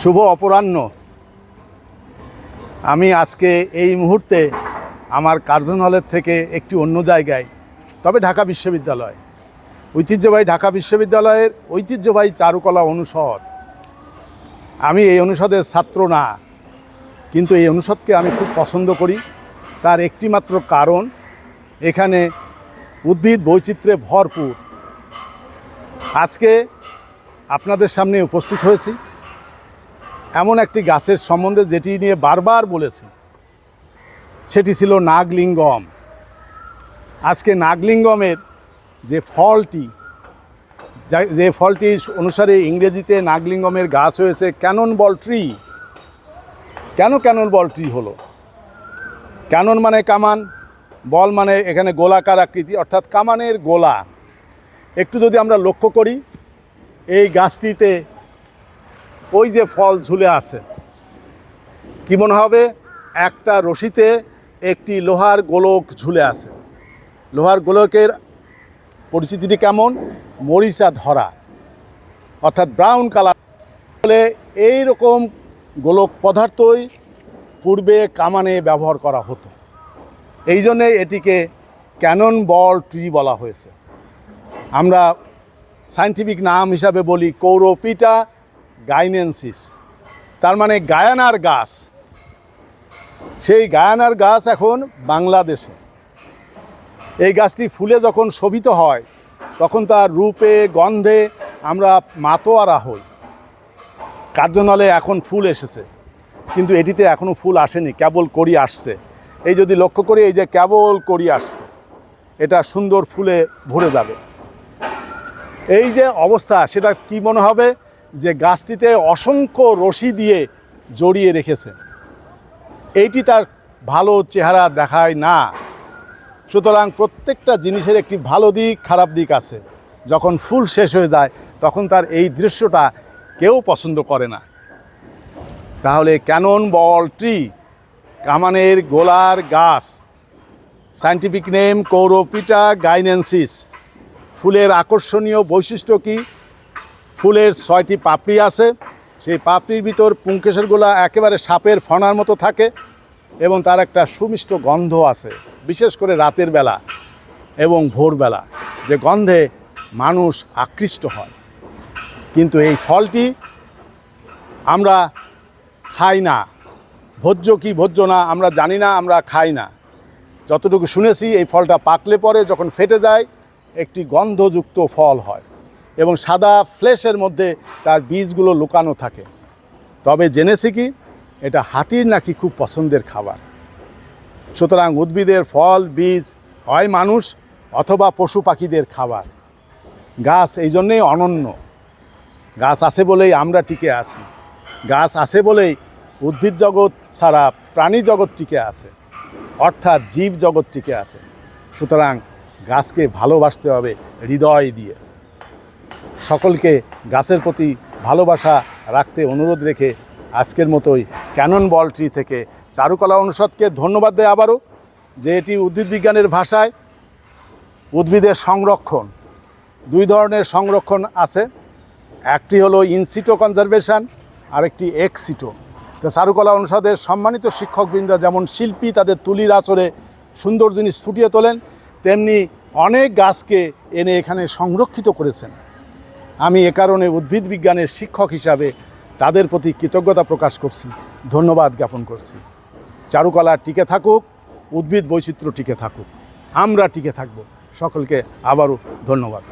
শুভ অপরাহ্ন। আমি আজকে এই মুহূর্তে আমার কার্জন হলের থেকে একটি অন্য জায়গায়, তবে ঢাকা বিশ্ববিদ্যালয়। ঐতিহ্যবাহী ঢাকা বিশ্ববিদ্যালয়ের ঐতিহ্যবাহী চারুকলা অনুষদ। আমি এই অনুষদের ছাত্র না, কিন্তু এই অনুষদকে আমি খুব পছন্দ করি। তার একটিমাত্র কারণ, এখানে উদ্ভিদ বৈচিত্র্যে ভরপুর। আজকে আপনাদের সামনে উপস্থিত হয়েছি। এমন একটি গাছের সম্বন্ধে যেটি নিয়ে বারবার বলেছি, সেটি ছিল নাগলিঙ্গম। আজকে নাগলিঙ্গমের যে ফলটি, যা- ফলটি অনুসারে ইংরেজিতে নাগলিঙ্গমের গাছ হয়েছে ক্যানন বল ট্রি। কেন ক্যানন বল ট্রি হলো? ক্যানন মানে কামান, বল মানে এখানে গোলাকার আকৃতি, অর্থাৎ কামানের গোলা। একটু যদি আমরা লক্ষ্য করি, এই গাছটিতে ওই যে ফল ঝুলে আছে। কি মনে হবে? একটা রশিতে একটি লোহার গোলক ঝুলে আছে। লোহার গোলকের পরিস্থিতিটি কেমন? মরিচা ধরা। অর্থাৎ ব্রাউন কালার বলে এই রকম গোলক পদার্থই পূর্বে কামানে ব্যবহার করা হতো। এই জন্যে এটিকে ক্যানন বল ট্রি বলা হয়েছে। আমরা সায়েন্টিফিক নাম হিসাবে বলি কৌরোপিটা গাইনেন্সিস। তার মানে গায়ানার গাছ। সেই গায়ানার গাছ এখন বাংলাদেশে। এই গাছটি ফুলে যখন শোভিত হয়, তখন তার রূপে, গন্ধে আমরা মাতোয়ারা হই। কার্যনলে এখন ফুল এসেছে? কিন্তু এটিতে এখনও ফুল আসেনি, কেবল করি আসছে। এই যদি লক্ষ্য করি, এই যে কেবল করি আসছে, এটা সুন্দর ফুলে ভরে যাবে। এই যে অবস্থা, সেটা কি মনে হবে? যে গাছটিতে অসংখ্য রশি দিয়ে জড়িয়ে রেখেছে। এইটি তার ভালো চেহারা দেখায় না। সুতরাং প্রত্যেকটা জিনিসের একটি ভালো দিক, খারাপ দিক আছে। যখন ফুল শেষ হয়ে যায়, তখন তার এই দৃশ্যটা কেউ পছন্দ করে না। তাহলে ক্যানন বল ট্রি, কামানের গোলার গাছ সায়েন্টিফিক নেম কৌরোপিটা গাইনেন্সিস, ফুলের আকর্ষণীয় বৈশিষ্ট্য কি? ফুলের ছয়টি পাপড়ি আছে। সেই পাপড়ির ভিতর পুঙ্কেশ্বরগুলা একেবারে সাপের ফনার মতো থাকে এবং তার একটা সুমিষ্ট গন্ধ আছে, বিশেষ করে রাতের বেলা এবং ভোরবেলা। যে গন্ধে মানুষ আকৃষ্ট হয়। কিন্তু এই ফলটি আমরা খাই না। ভোজ্য কি ভোজ্য না আমরা জানি না, আমরা খাই না। যতটুকু শুনেছি এই ফলটা পাকলে পরে যখন ফেটে যায়, একটি গন্ধযুক্ত ফল হয়। এবং সাদা ফ্লেশের মধ্যে তার বীজগুলো লুকানো থাকে। তবে জেনেছি কি, এটা হাতির নাকি খুব পছন্দের খাবার। সুতরাং উদ্ভিদের ফল, বীজ হয় মানুষ অথবা পশু পাখিদের খাবার। গাছ এই জন্যেই অনন্য। গাছ আছে বলেই আমরা টিকে আছি। গাছ আছে বলেই উদ্ভিদ জগৎ ছাড়া প্রাণী জগৎ টিকে আছে। অর্থাৎ জীব জগৎ টিকে আছে। সুতরাং গাছকে ভালোবাসতে হবে হৃদয় দিয়ে। সকলকে গাছের প্রতি ভালোবাসা রাখতে অনুরোধ রেখে আজকের মতোই ক্যানন বল ট্রি থেকে চারুকলা অনুষদকে ধন্যবাদ দেয় আবারও যে এটি উদ্ভিদ বিজ্ঞানের ভাষায় উদ্ভিদের সংরক্ষণ। দুই ধরনের সংরক্ষণ আছে। একটি হলো ইনসিটো কনজারভেশন আরেকটি এক্সিটো তো চারুকলা অনুষদের সম্মানিত শিক্ষকবৃন্দ যেমন শিল্পী তাদের তুলির আচরে সুন্দর জিনিস ফুটিয়ে তোলেন, তেমনি অনেক গাছকে এনে এখানে সংরক্ষিত করেছেন। আমি এ কারণে উদ্ভিদ বিজ্ঞানের শিক্ষক হিসাবে তাদের প্রতি কৃতজ্ঞতা প্রকাশ করছি, ধন্যবাদ জ্ঞাপন করছি। চারুকলা টিকে থাকুক, উদ্ভিদ বৈচিত্র্য টিকে থাকুক, আমরা টিকে থাকব। সকলকে আবারও ধন্যবাদ।